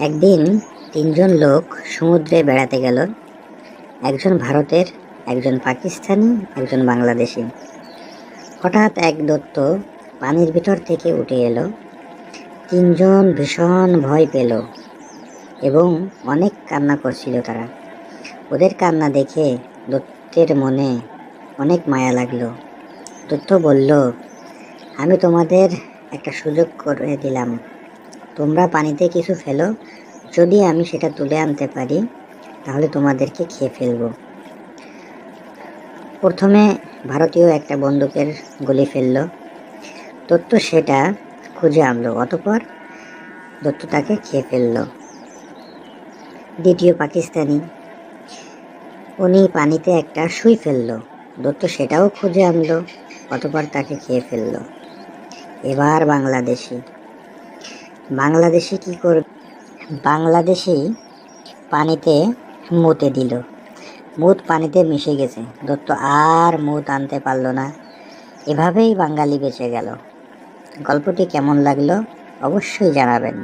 একদিন তিনজন লোক সমুদ্রে বেড়াতে গেল। একজন ভারতের, একজন পাকিস্তানি, একজন বাংলাদেশি। হঠাৎ এক দত্ত পানির ভিতর থেকে উঠে এলো। তিনজন ভীষণ ভয় পেল এবং অনেক কান্না করছিল তারা। ওদের কান্না দেখে দত্তের মনে অনেক মায়া লাগল। দত্ত বলল, আমি তোমাদের একটা সুযোগ করে দিলাম। তোমরা পানিতে কিছু ফেলো। যদি আমি সেটা তুলে আনতে পারি, তাহলে তোমাদেরকে খেয়ে ফেলব। প্রথমে ভারতীয় একটা বন্দুকের গুলি ফেলল। দত্ত সেটা খুঁজে আনলো, অতপর দত্ত তাকে খেয়ে ফেলল। দ্বিতীয় পাকিস্তানি, উনি পানিতে একটা সুই ফেলল। দত্ত সেটাও খুঁজে আনলো, অতপর তাকে খেয়ে ফেলল। এবার বাংলাদেশি। বাংলাদেশি কি করবে বাংলাদেশেই পানিতে মুতে দিল। মুদ পানিতে মিশে গেছে। দত্ত আর মুদ আনতে পারল না। এভাবেই বাঙালি বেঁচে গেল। গল্পটি কেমন লাগল অবশ্যই জানাবেন।